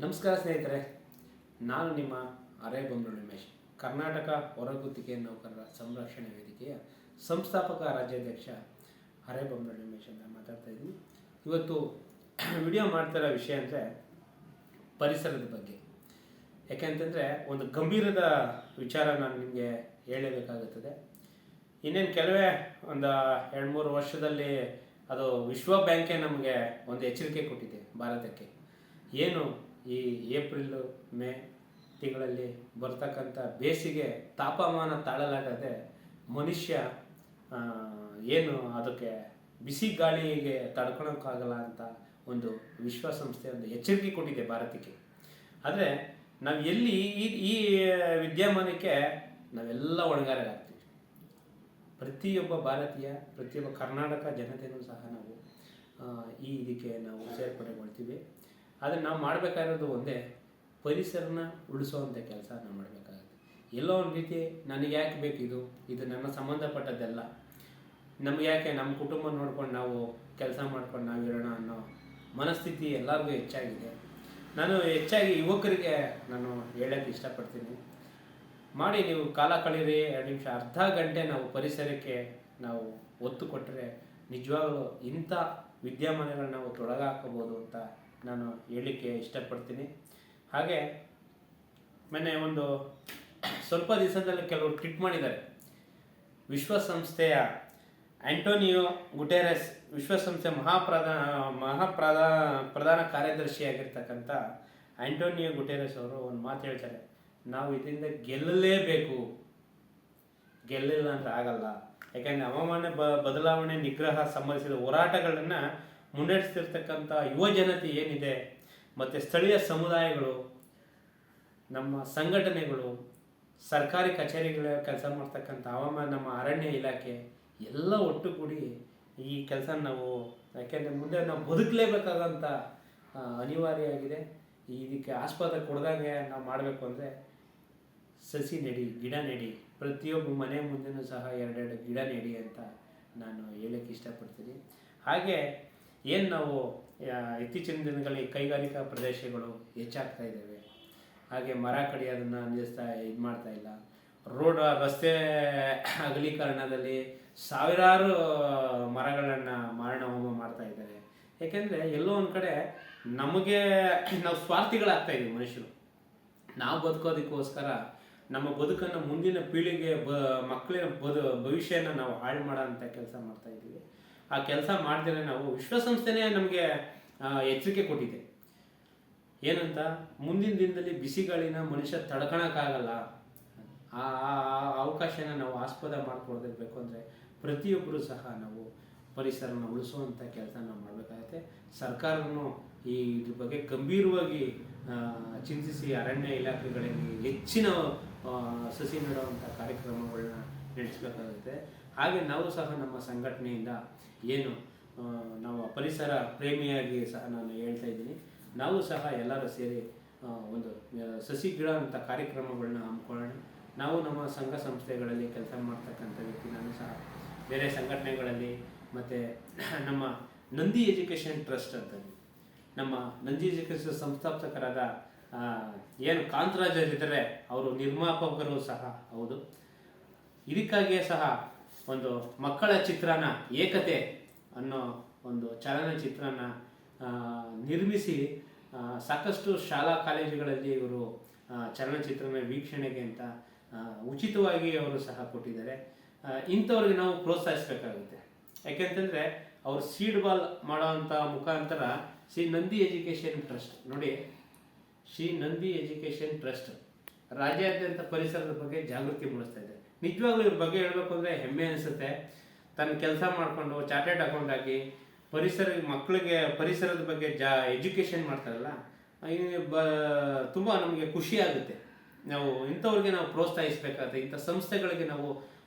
ನಮಸ್ಕಾರ ಸ್ನೇಹಿತರೆ, ನಾನು ನಿಮ್ಮ ಅರೆ ಬೊಮ್ಮನಳ್ಳಿ ನಿಮೇಶ್ ಕರ್ನಾಟಕ ಹೊರಗುತ್ತಿಗೆ ನೌಕರರ ಸಂರಕ್ಷಣೆ ವೇದಿಕೆಯ ಸಂಸ್ಥಾಪಕ ರಾಜ್ಯಾಧ್ಯಕ್ಷ ಅರೆ ಬೊಮ್ಮನಳ್ಳಿ ಉಮೇಶ್ ಅಂತ ಮಾತಾಡ್ತಾ ಇದ್ದೀನಿ. ಇವತ್ತು ವಿಡಿಯೋ ಮಾಡ್ತಿರೋ ವಿಷಯ ಅಂದರೆ ಪರಿಸರದ ಬಗ್ಗೆ. ಯಾಕೆಂತಂದರೆ ಒಂದು ಗಂಭೀರದ ವಿಚಾರ ನಾನು ನಿಮಗೆ ಹೇಳಬೇಕಾಗುತ್ತದೆ. ಇನ್ನೇನು ಕೆಲವೇ ಒಂದು ಎರಡು ಮೂರು ವರ್ಷದಲ್ಲಿ ಅದು ವಿಶ್ವ ಬ್ಯಾಂಕೇ ನಮಗೆ ಒಂದು ಎಚ್ಚರಿಕೆ ಕೊಟ್ಟಿದೆ ಭಾರತಕ್ಕೆ. ಏನು ಈ ಏಪ್ರಿಲ್, ಮೇ ತಿಂಗಳಲ್ಲಿ ಬರ್ತಕ್ಕಂಥ ಬೇಸಿಗೆ ತಾಪಮಾನ ತಾಳಲಾಗದೆ ಮನುಷ್ಯ ಏನು ಅದಕ್ಕೆ ಬಿಸಿ ಗಾಳಿಗೆ ತಡ್ಕೊಳಕ್ಕಾಗಲ್ಲ ಅಂತ ಒಂದು ವಿಶ್ವಸಂಸ್ಥೆ ಒಂದು ಎಚ್ಚರಿಕೆ ಕೊಟ್ಟಿದೆ ಭಾರತಕ್ಕೆ. ಆದರೆ ನಾವು ಎಲ್ಲಿ ಈ ಈ ವಿದ್ಯಮಾನಕ್ಕೆ ನಾವೆಲ್ಲ ಒಣಗಾರಾಗ್ತೀವಿ ಪ್ರತಿಯೊಬ್ಬ ಭಾರತೀಯ, ಪ್ರತಿಯೊಬ್ಬ ಕರ್ನಾಟಕ ಜನತೆಯೂ ಸಹ ನಾವು ಈ ಇದಕ್ಕೆ ನಾವು ಸೇರ್ಪಡೆಗೊಳ್ತೀವಿ ಆದರೆ ನಾವು ಮಾಡಬೇಕಾಗಿರೋದು ಒಂದೇ ಪರಿಸರನ ಉಳಿಸುವಂಥ ಕೆಲಸ ನಾವು ಮಾಡಬೇಕಾಗುತ್ತೆ. ಎಲ್ಲೋ ಒಂದು ರೀತಿ ನನಗೆ ಯಾಕೆ ಬೇಕಿದು? ಇದು ನನ್ನ ಸಂಬಂಧಪಟ್ಟದ್ದೆಲ್ಲ. ನಮ್ಗೆ ಯಾಕೆ? ನಮ್ಮ ಕುಟುಂಬ ನೋಡ್ಕೊಂಡು ನಾವು ಕೆಲಸ ಮಾಡ್ಕೊಂಡು ನಾವು ಇರೋಣ ಅನ್ನೋ ಮನಸ್ಥಿತಿ ಎಲ್ಲರಿಗೂ ಹೆಚ್ಚಾಗಿದೆ. ನಾನು ಹೆಚ್ಚಾಗಿ ಯುವಕರಿಗೆ ನಾನು ಹೇಳೋಕ್ಕೆ ಇಷ್ಟಪಡ್ತೀನಿ. ಮಾಡಿ ನೀವು ಕಾಲ ಕಳೀರಿ ಎರಡು ನಿಮಿಷ, ಅರ್ಧ ಗಂಟೆ ನಾವು ಪರಿಸರಕ್ಕೆ ನಾವು ಒತ್ತು ಕೊಟ್ಟರೆ ನಿಜವಾಗಲೂ ಇಂಥ ವಿದ್ಯಮಾನಗಳನ್ನ ನಾವು ತೊಡಗಾಕೋಬೋದು ಅಂತ ನಾನು ಹೇಳಲಿಕ್ಕೆ ಇಷ್ಟಪಡ್ತೀನಿ. ಹಾಗೆ ಮೊನ್ನೆ ಒಂದು ಸ್ವಲ್ಪ ದಿವಸದಲ್ಲಿ ಕೆಲವರು ಟ್ವೀಟ್ ಮಾಡಿದ್ದಾರೆ. ವಿಶ್ವಸಂಸ್ಥೆಯ ಆಂಟೋನಿಯೋ ಗುಟೆರೆಸ್ ವಿಶ್ವಸಂಸ್ಥೆ ಮಹಾಪ್ರಧಾನ ಮಹಾಪ್ರಧಾ, ಪ್ರಧಾನ ಕಾರ್ಯದರ್ಶಿಯಾಗಿರ್ತಕ್ಕಂಥ ಆಂಟೋನಿಯೋ ಗುಟೆರೆಸ್ ಅವರು ಒಂದು ಮಾತು ಹೇಳ್ತಾರೆ. ನಾವು ಇದರಿಂದ ಗೆಲ್ಲಲೇಬೇಕು. ಗೆಲ್ಲಿಲ್ಲ ಅಂತ ಆಗಲ್ಲ. ಯಾಕೆಂದರೆ ಹವಾಮಾನ ಬದಲಾವಣೆ, ನಿಗ್ರಹ, ಸಂಬಂಧಿಸಿದ ಹೋರಾಟಗಳನ್ನು ಮುನ್ನಡೆಸ್ತಿರ್ತಕ್ಕಂಥ ಯುವ ಜನತೆ ಏನಿದೆ, ಮತ್ತು ಸ್ಥಳೀಯ ಸಮುದಾಯಗಳು, ನಮ್ಮ ಸಂಘಟನೆಗಳು, ಸರ್ಕಾರಿ ಕಚೇರಿಗಳ ಕೆಲಸ ಮಾಡ್ತಕ್ಕಂಥ ಹವಾಮಾನ, ನಮ್ಮ ಅರಣ್ಯ ಇಲಾಖೆ ಎಲ್ಲ ಒಟ್ಟುಗೂಡಿ ಈ ಕೆಲಸ ನಾವು, ಯಾಕೆಂದರೆ ಮುಂದೆ ನಾವು ಬದುಕಲೇಬೇಕಾದಂಥ ಅನಿವಾರ್ಯ ಆಗಿದೆ ಇದಕ್ಕೆ ಆಸ್ಪದ ಕೊಡ್ದಂಗೆ ನಾವು ಮಾಡಬೇಕು ಅಂದರೆ ಸಸಿ ನೆಡಿ, ಗಿಡ ನೆಡಿ. ಪ್ರತಿಯೊಬ್ಬ ಮನೆ ಮುಂದೆನೂ ಸಹ ಎರಡೆರಡು ಗಿಡ ನೆಡಿ ಅಂತ ನಾನು ಹೇಳಕ್ಕೆ ಇಷ್ಟಪಡ್ತೀನಿ. ಹಾಗೆ ಏನು ನಾವು ಇತ್ತೀಚಿನ ದಿನಗಳಲ್ಲಿ ಕೈಗಾರಿಕಾ ಪ್ರದೇಶಗಳು ಹೆಚ್ಚಾಗ್ತಾ ಇದ್ದಾವೆ. ಹಾಗೆ ಮರ ಕಡಿಯೋದನ್ನು ನಿಲ್ಲಿಸ್ತಾ, ಇದು ಮಾಡ್ತಾ ಇಲ್ಲ. ರೋಡ್, ರಸ್ತೆ ಅಗಲೀಕರಣದಲ್ಲಿ ಸಾವಿರಾರು, ಮರಗಳನ್ನು ಮಾರಣ ಹೋಮ ಮಾಡ್ತಾ ಇದ್ದಾರೆ. ಏಕೆಂದರೆ ಎಲ್ಲೋ ಒಂದು ಕಡೆ ನಮಗೆ, ನಾವು ಸ್ವಾರ್ಥಿಗಳಾಗ್ತಾ ಇದ್ದೀವಿ ಮನುಷ್ಯರು. ನಾವು ಬದುಕೋದಕ್ಕೋಸ್ಕರ ನಮ್ಮ ಬದುಕನ್ನು ಮುಂದಿನ ಪೀಳಿಗೆ ಬ ಮಕ್ಕಳ ಬದು, ಭವಿಷ್ಯನ ನಾವು ಹಾಳು ಮಾಡೋ ಅಂಥ ಕೆಲಸ ಮಾಡ್ತಾ ಇದ್ದೀವಿ. ಆ ಕೆಲಸ ಮಾಡಿದ್ರೆ ನಾವು ವಿಶ್ವಸಂಸ್ಥೆನೇ ನಮಗೆ ಎಚ್ಚರಿಕೆ ಕೊಟ್ಟಿದೆ. ಏನಂತ? ಮುಂದಿನ ದಿನದಲ್ಲಿ ಬಿಸಿ ಗಾಳಿನ ಮನುಷ್ಯ ತಡ್ಕೊಳಕ್ಕಾಗಲ್ಲ ಆ ಅವಕಾಶನ ನಾವು ಆಸ್ಪದ ಮಾಡ್ಕೊಳ್ದಿರ್ಬೇಕು ಅಂದರೆ ಪ್ರತಿಯೊಬ್ಬರು ಸಹ ನಾವು ಪರಿಸರನ ಉಳಿಸುವಂಥ ಕೆಲಸ ಮಾಡಬೇಕಾಗತ್ತೆ. ಸರ್ಕಾರನು ಈ ಇದ್ರ ಬಗ್ಗೆ ಗಂಭೀರವಾಗಿ ಚಿಂತಿಸಿ ಅರಣ್ಯ ಇಲಾಖೆಗಳಲ್ಲಿ ಹೆಚ್ಚಿನ ಸಸಿ ನೆಡುವಂಥ ಕಾರ್ಯಕ್ರಮಗಳನ್ನ ನಡೆಸಬೇಕಾಗುತ್ತೆ. ಹಾಗೆ ನಾವು ಸಹ ನಮ್ಮ ಸಂಘಟನೆಯಿಂದ ಏನು ನಾವು ಪರಿಸರ ಪ್ರೇಮಿಯಾಗಿ ಸಹ ನಾನು ಹೇಳ್ತಾ ಇದ್ದೀನಿ. ನಾವು ಸಹ ಎಲ್ಲರೂ ಸೇರಿ ಒಂದು ಸಸಿ, ಗಿಡ ಅಂತ ಕಾರ್ಯಕ್ರಮಗಳನ್ನ ಹಮ್ಮಿಕೊಳ್ಳೋಣ. ನಾವು ನಮ್ಮ ಸಂಘ ಸಂಸ್ಥೆಗಳಲ್ಲಿ ಕೆಲಸ ಮಾಡ್ತಕ್ಕಂಥ ವ್ಯಕ್ತಿ ನಾನು ಸಹ. ಬೇರೆ ಸಂಘಟನೆಗಳಲ್ಲಿ ಮತ್ತು ನಮ್ಮ ನಂದಿ ಎಜುಕೇಷನ್ ಟ್ರಸ್ಟ್ ಅಂತ ನಮ್ಮ ನಂದಿ ಎಜುಕೇಷನ್ ಸಂಸ್ಥಾಪಕರಾದ ಏನು ಕಾಂತರಾಜರಿದ್ದಾರೆ ಅವರು ನಿರ್ಮಾಪಕರು ಸಹ, ಹೌದು. ಇದಕ್ಕಾಗಿಯೇ ಸಹ ಒಂದು ಮಕ್ಕಳ ಚಿತ್ರನ ಏಕತೆ ಅನ್ನೋ ಒಂದು ಚಲನಚಿತ್ರನ ನಿರ್ಮಿಸಿ ಸಾಕಷ್ಟು ಶಾಲಾ ಕಾಲೇಜುಗಳಲ್ಲಿ ಇವರು ಚಲನಚಿತ್ರ ಚಲನಚಿತ್ರನ ವೀಕ್ಷಣೆಗೆ ಅಂತ ಉಚಿತವಾಗಿ ಅವರು ಸಹ ಕೊಟ್ಟಿದ್ದಾರೆ. ಇಂಥವ್ರಿಗೆ ನಾವು ಪ್ರೋತ್ಸಾಹಿಸಬೇಕಾಗುತ್ತೆ. ಯಾಕೆಂತಂದರೆ ಅವರು ಸೀಡ್ ಬಾಲ್ ಮಾಡೋವಂಥ ಮುಖಾಂತರ ಶ್ರೀ ನಂದಿ ಎಜುಕೇಷನ್ ಟ್ರಸ್ಟ್, ನೋಡಿ, ಶ್ರೀ ನಂದಿ ಎಜುಕೇಷನ್ ಟ್ರಸ್ಟ್ ರಾಜ್ಯಾದ್ಯಂತ ಪರಿಸರದ ಬಗ್ಗೆ ಜಾಗೃತಿ ಮೂಡಿಸ್ತಾ ಇದೆ ನಿಜವಾಗ್ಲೂ ಇವ್ರ ಬಗ್ಗೆ ಹೇಳಬೇಕು ಅಂದರೆ ಹೆಮ್ಮೆ ಅನಿಸುತ್ತೆ. ತನ್ನ ಕೆಲಸ ಮಾಡಿಕೊಂಡು ಚಾರ್ಟೆಡ್ ಅಕೌಂಟ್ ಹಾಕಿ ಪರಿಸರ ಮಕ್ಕಳಿಗೆ ಪರಿಸರದ ಬಗ್ಗೆ ಜಾ ಎಜುಕೇಷನ್ ಮಾಡ್ತಾರಲ್ಲ ಬ, ತುಂಬ ನಮಗೆ ಖುಷಿ ಆಗುತ್ತೆ. ನಾವು ಇಂಥವ್ರಿಗೆ ನಾವು ಪ್ರೋತ್ಸಾಹಿಸಬೇಕಾಗುತ್ತೆ ಇಂಥ ಸಂಸ್ಥೆಗಳಿಗೆ ನಾವು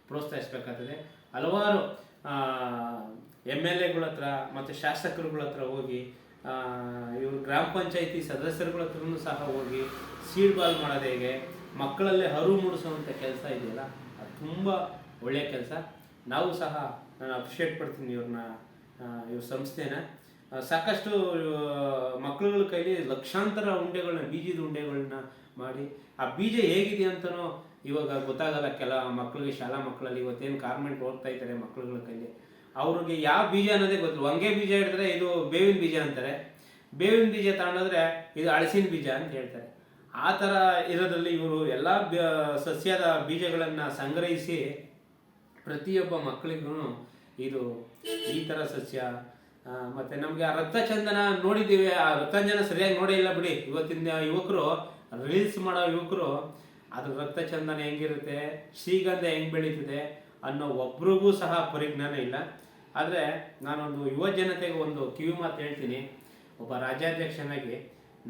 ಪ್ರೋತ್ಸಾಹಿಸಬೇಕಾಗ್ತದೆ. ಹಲವಾರು ಎಂ ಎಲ್ ಎಗಳ ಹತ್ರ ಮತ್ತು ಶಾಸಕರುಗಳ ಹತ್ರ ಹೋಗಿ ಇವರು ಗ್ರಾಮ ಪಂಚಾಯಿತಿ ಸದಸ್ಯರುಗಳ ಹತ್ರನೂ ಸಹ ಹೋಗಿ ಸೀಡ್ ಬಾಲ್ ಮಾಡೋದು ಹೇಗೆ, ಮಕ್ಕಳಲ್ಲೇ ಅರಿವು ಮೂಡಿಸುವಂಥ ಕೆಲಸ ಇದೆಯಲ್ಲ ತುಂಬ ಒಳ್ಳೆಯ ಕೆಲಸ. ನಾವು ಸಹ ನಾನು ಅಪ್ರಿಷಿಯೇಟ್ ಪಡ್ತೀನಿ ಇವ್ರನ್ನ ಇವ್ರ ಸಂಸ್ಥೆನ. ಸಾಕಷ್ಟು ಮಕ್ಕಳುಗಳ ಕೈಲಿ ಲಕ್ಷಾಂತರ ಉಂಡೆಗಳನ್ನ ಬೀಜದ ಉಂಡೆಗಳನ್ನ ಮಾಡಿ, ಆ ಬೀಜ ಹೇಗಿದೆ ಅಂತನೋ ಇವಾಗ ಗೊತ್ತಾಗಲ್ಲ. ಕೆಲ ಮಕ್ಕಳಿಗೆ ಶಾಲಾ ಮಕ್ಕಳಲ್ಲಿ ಇವತ್ತೇನು ಕಾರ್ಮೆಂಟ್ ಹೋಗ್ತಾ ಇದ್ದಾರೆ ಮಕ್ಕಳುಗಳ ಕೈಲಿ. ಅವ್ರಿಗೆ ಯಾವ ಬೀಜ ಅನ್ನೋದೇ ಗೊತ್ತಿಲ್ಲ. ಹಂಗೆ ಬೀಜ ಹಿಡಿದ್ರೆ ಇದು ಬೇವಿನ ಬೀಜ ಅಂತಾರೆ. ಬೇವಿನ ಬೀಜ ತಗೊಂಡೋದ್ರೆ ಇದು ಅಳಸಿನ ಬೀಜ ಅಂತ ಹೇಳ್ತಾರೆ. ಆ ಥರ ಇರೋದ್ರಲ್ಲಿ ಇವರು ಎಲ್ಲ ಸಸ್ಯದ ಬೀಜಗಳನ್ನು ಸಂಗ್ರಹಿಸಿ ಪ್ರತಿಯೊಬ್ಬ ಮಕ್ಕಳಿಗೂ ಇದು ಈ ಥರ ಸಸ್ಯ ಮತ್ತು ನಮಗೆ ಆ ರಕ್ತಚಂದನ ನೋಡಿದ್ದೀವಿ. ಆ ರಕ್ತಚಂದನ ಸರಿಯಾಗಿ ನೋಡೇ ಇಲ್ಲ ಬಿಡಿ. ಇವತ್ತಿನ ಯುವಕರು ರೀಲ್ಸ್ ಮಾಡೋ ಯುವಕರು, ಅದ್ರ ರಕ್ತಚಂದನ ಹೆಂಗಿರುತ್ತೆ, ಶ್ರೀಗಂಧ ಹೆಂಗೆ ಬೆಳೀತಿದೆ ಅನ್ನೋ ಒಬ್ರಿಗೂ ಸಹ ಪರಿಜ್ಞಾನ ಇಲ್ಲ. ಆದರೆ ನಾನೊಂದು ಯುವ ಜನತೆಗೆ ಒಂದು ಕಿವಿ ಮಾತು ಹೇಳ್ತೀನಿ. ಒಬ್ಬ ರಾಜ್ಯಾಧ್ಯಕ್ಷನಾಗಿ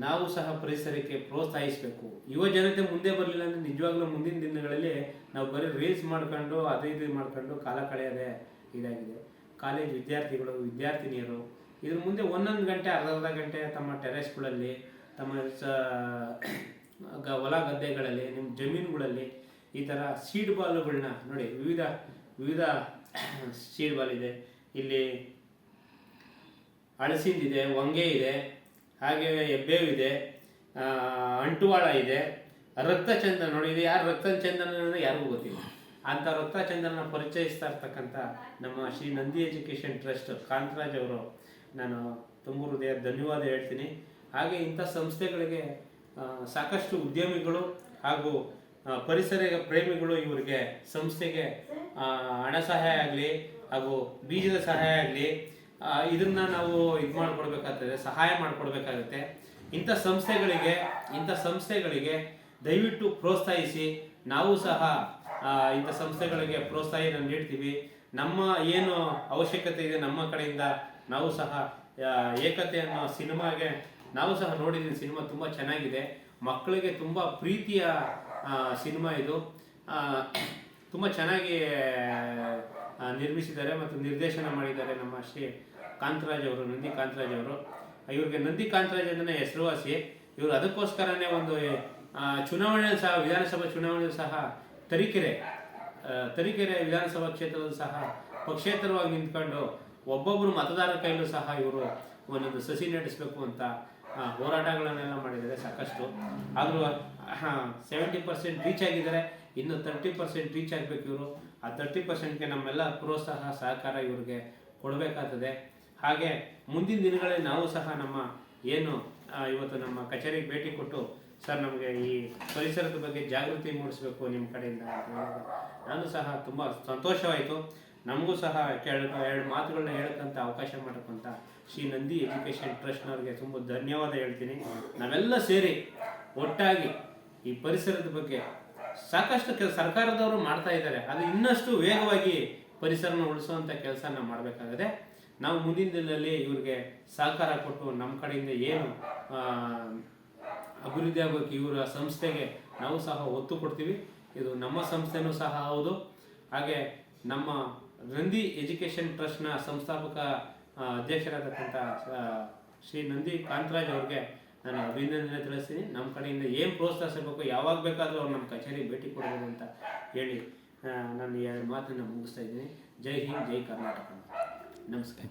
ನಾವು ಸಹ ಪರಿಸರಕ್ಕೆ ಪ್ರೋತ್ಸಾಹಿಸಬೇಕು. ಯುವ ಜನತೆ ಮುಂದೆ ಬರಲಿಲ್ಲ ಅಂದರೆ ನಿಜವಾಗ್ಲೂ ಮುಂದಿನ ದಿನಗಳಲ್ಲಿ ನಾವು ಬರೀ ರೀಲ್ಸ್ ಮಾಡ್ಕೊಂಡು, ಅದು ಇದು ಮಾಡ್ಕೊಂಡು ಕಾಲ ಕಳೆಯೋದೇ ಇದಾಗಿದೆ. ಕಾಲೇಜ್ ವಿದ್ಯಾರ್ಥಿಗಳು, ವಿದ್ಯಾರ್ಥಿನಿಯರು, ಇದ್ರ ಮುಂದೆ ಒಂದೊಂದು ಗಂಟೆ, ಅರ್ಧ ಅರ್ಧ ಗಂಟೆ ತಮ್ಮ ಟೆರೆಸ್ಗಳಲ್ಲಿ, ತಮ್ಮ ಗ, ಹೊಲ ಗದ್ದೆಗಳಲ್ಲಿ, ನಿಮ್ಮ ಜಮೀನುಗಳಲ್ಲಿ ಈ ಥರ ಸೀಡ್ ಬಾಲುಗಳನ್ನ ನೋಡಿ, ವಿವಿಧ ವಿವಿಧ ಸೀಡ್ ಬಾಲ್ ಇದೆ. ಇಲ್ಲಿ ಅಳಸಿಂದಿದೆ ಹೊಂಗೆ ಇದೆ. ಹಾಗೆ ಹೆಬ್ಬೇವಿದೆ ಇದೆ ಅಂಟುವಾಳ ಇದೆ, ರಕ್ತಚಂದನ ನೋಡಿ, ಇದು ಯಾರು ರಕ್ತಚಂದನ ಯಾರಿಗೂ ಗೊತ್ತಿಲ್ಲ. ಅಂಥ ರಕ್ತಚಂದನ ಪರಿಚಯಿಸ್ತಾ ಇರ್ತಕ್ಕಂಥ ನಮ್ಮ ಶ್ರೀ ನಂದಿ ಎಜುಕೇಷನ್ ಟ್ರಸ್ಟ್ ಕಾಂತರಾಜ್ ಅವರು, ನಾನು ತುಂಬ ಹೃದಯ ಧನ್ಯವಾದ ಹೇಳ್ತೀನಿ. ಹಾಗೆ ಇಂಥ ಸಂಸ್ಥೆಗಳಿಗೆ ಸಾಕಷ್ಟು ಉದ್ಯಮಿಗಳು ಹಾಗೂ ಪರಿಸರ ಪ್ರೇಮಿಗಳು ಇವರಿಗೆ ಸಂಸ್ಥೆಗೆ ಹಣ ಸಹಾಯ ಆಗಲಿ ಹಾಗೂ ಬೀಜದ ಸಹಾಯ ಆಗಲಿ ಇದನ್ನ ನಾವು ಇದು ಮಾಡ್ಕೊಡ್ಬೇಕಾಗ್ತದೆ, ಸಹಾಯ ಮಾಡ್ಕೊಡ್ಬೇಕಾಗುತ್ತೆ. ಇಂಥ ಸಂಸ್ಥೆಗಳಿಗೆ ಇಂಥ ಸಂಸ್ಥೆಗಳಿಗೆ ದಯವಿಟ್ಟು ಪ್ರೋತ್ಸಾಹಿಸಿ. ನಾವು ಸಹ ಇಂಥ ಸಂಸ್ಥೆಗಳಿಗೆ ಪ್ರೋತ್ಸಾಹನ ನೀಡ್ತೀವಿ. ನಮ್ಮ ಏನು ಅವಶ್ಯಕತೆ ಇದೆ ನಮ್ಮ ಕಡೆಯಿಂದ, ನಾವು ಸಹ ಏಕತೆ ಅನ್ನೋ ಸಿನಿಮಾಗೆ ನಾವು ಸಹ ನೋಡಿದ್ದೀನಿ ಸಿನಿಮಾ ತುಂಬ ಚೆನ್ನಾಗಿದೆ. ಮಕ್ಕಳಿಗೆ ತುಂಬ ಪ್ರೀತಿಯ ಸಿನಿಮಾ ಇದು. ತುಂಬ ಚೆನ್ನಾಗಿ ನಿರ್ಮಿಸಿದ್ದಾರೆ ಮತ್ತು ನಿರ್ದೇಶನ ಮಾಡಿದ್ದಾರೆ ನಮ್ಮ ಶ್ರೀ ಕಾಂತರಾಜ್ ಅವರು, ನಂದಿ ಕಾಂತರಾಜ್ ಅವರು. ಇವ್ರಿಗೆ ನಂದಿ ಕಾಂತರಾಜ್ ಅಂದ್ರೆ ಹೆಸರುವಾಸಿ ಇವರು ಅದಕ್ಕೋಸ್ಕರನೇ ಒಂದು ಚುನಾವಣೆ ಸಹ, ವಿಧಾನಸಭಾ ಚುನಾವಣೆ ಸಹ ತರೀಕೆರೆ ತರೀಕೆರೆ ವಿಧಾನಸಭಾ ಕ್ಷೇತ್ರದಲ್ಲೂ ಸಹ ಪಕ್ಷೇತರವಾಗಿ ನಿಂತ್ಕೊಂಡು ಒಬ್ಬೊಬ್ಬರು ಮತದಾರರ ಕೈಲೂ ಸಹ ಇವರು ಒಂದೊಂದು ಸಸಿ ನಡೆಸಬೇಕು ಅಂತ ಹೋರಾಟಗಳನ್ನೆಲ್ಲ ಮಾಡಿದ್ದಾರೆ ಸಾಕಷ್ಟು. ಆದರೂ ಸೆವೆಂಟಿ ಪರ್ಸೆಂಟ್ ರೀಚ್ ಆಗಿದ್ದಾರೆ. ಇನ್ನು ತರ್ಟಿ ಪರ್ಸೆಂಟ್ ರೀಚ್ ಆಗಬೇಕು ಇವರು. ಆ ತರ್ಟಿ ಪರ್ಸೆಂಟ್ಗೆ ನಮ್ಮೆಲ್ಲ ಪ್ರೋತ್ಸಾಹ, ಸಹಕಾರ ಇವ್ರಿಗೆ ಕೊಡಬೇಕಾಗ್ತದೆ. ಹಾಗೆ ಮುಂದಿನ ದಿನಗಳಲ್ಲಿ ನಾವು ಸಹ ನಮ್ಮ ಏನು ಇವತ್ತು ನಮ್ಮ ಕಚೇರಿಗೆ ಭೇಟಿ ಕೊಟ್ಟು ಸರ್ ನಮಗೆ ಈ ಪರಿಸರದ ಬಗ್ಗೆ ಜಾಗೃತಿ ಮೂಡಿಸಬೇಕು ನಿಮ್ಮ ಕಡೆಯಿಂದ ನಾನು ಸಹ ತುಂಬ ಸಂತೋಷವಾಯಿತು. ನಮಗೂ ಸಹ ಕೆಳ, ಎರಡು ಮಾತುಗಳನ್ನ ಹೇಳಕ್ಕಂತ ಅವಕಾಶ ಮಾಡಕ್ಕಂತ ಶ್ರೀ ನಂದಿ ಎಜುಕೇಷನ್ ಟ್ರಸ್ಟ್ನವ್ರಿಗೆ ತುಂಬ ಧನ್ಯವಾದ ಹೇಳ್ತೀನಿ. ನಾವೆಲ್ಲ ಸೇರಿ ಒಟ್ಟಾಗಿ ಈ ಪರಿಸರದ ಬಗ್ಗೆ ಸಾಕಷ್ಟು ಕೆಲ, ಸರ್ಕಾರದವರು ಮಾಡ್ತಾ ಇದ್ದಾರೆ. ಅದು ಇನ್ನಷ್ಟು ವೇಗವಾಗಿ ಪರಿಸರನ ಉಳಿಸುವಂಥ ಕೆಲಸನ ಮಾಡಬೇಕಾಗಿದೆ, ನಾವು ಮುಂದಿನ ದಿನದಲ್ಲಿ ಇವ್ರಿಗೆ ಸಹಕಾರ ಕೊಟ್ಟು ನಮ್ಮ ಕಡೆಯಿಂದ ಏನು ಅಭಿವೃದ್ಧಿ ಆಗಬೇಕು ಇವರ ಸಂಸ್ಥೆಗೆ ನಾವು ಸಹ ಒತ್ತು ಕೊಡ್ತೀವಿ. ಇದು ನಮ್ಮ ಸಂಸ್ಥೆನೂ ಸಹ ಹೌದು. ಹಾಗೆ ನಮ್ಮ ನಂದಿ ಎಜುಕೇಷನ್ ಟ್ರಸ್ಟ್ನ ಸಂಸ್ಥಾಪಕ ಅಧ್ಯಕ್ಷರಾದಕ್ಕಂಥ ಶ್ರೀ ನಂದಿ ಕಾಂತರಾಜ್ ಅವ್ರಿಗೆ ನಾನು ಅಭಿನಂದನೆ ತಿಳಿಸ್ತೀನಿ. ನಮ್ಮ ಕಡೆಯಿಂದ ಏನು ಪ್ರೋತ್ಸಾಹಿಸಬೇಕು, ಯಾವಾಗ ಬೇಕಾದರೂ ಅವ್ರು ನಮ್ಮ ಕಚೇರಿಗೆ ಭೇಟಿ ಕೊಡ್ಬೋದು ಅಂತ ಹೇಳಿ ನಾನು ಎರಡು ಮಾತನ್ನು ಮುಗಿಸ್ತಾ ಇದ್ದೀನಿ. ಜೈ ಹಿಂದ್, ಜೈ ಕರ್ನಾಟಕ. ನಮಸ್ಕಾರ.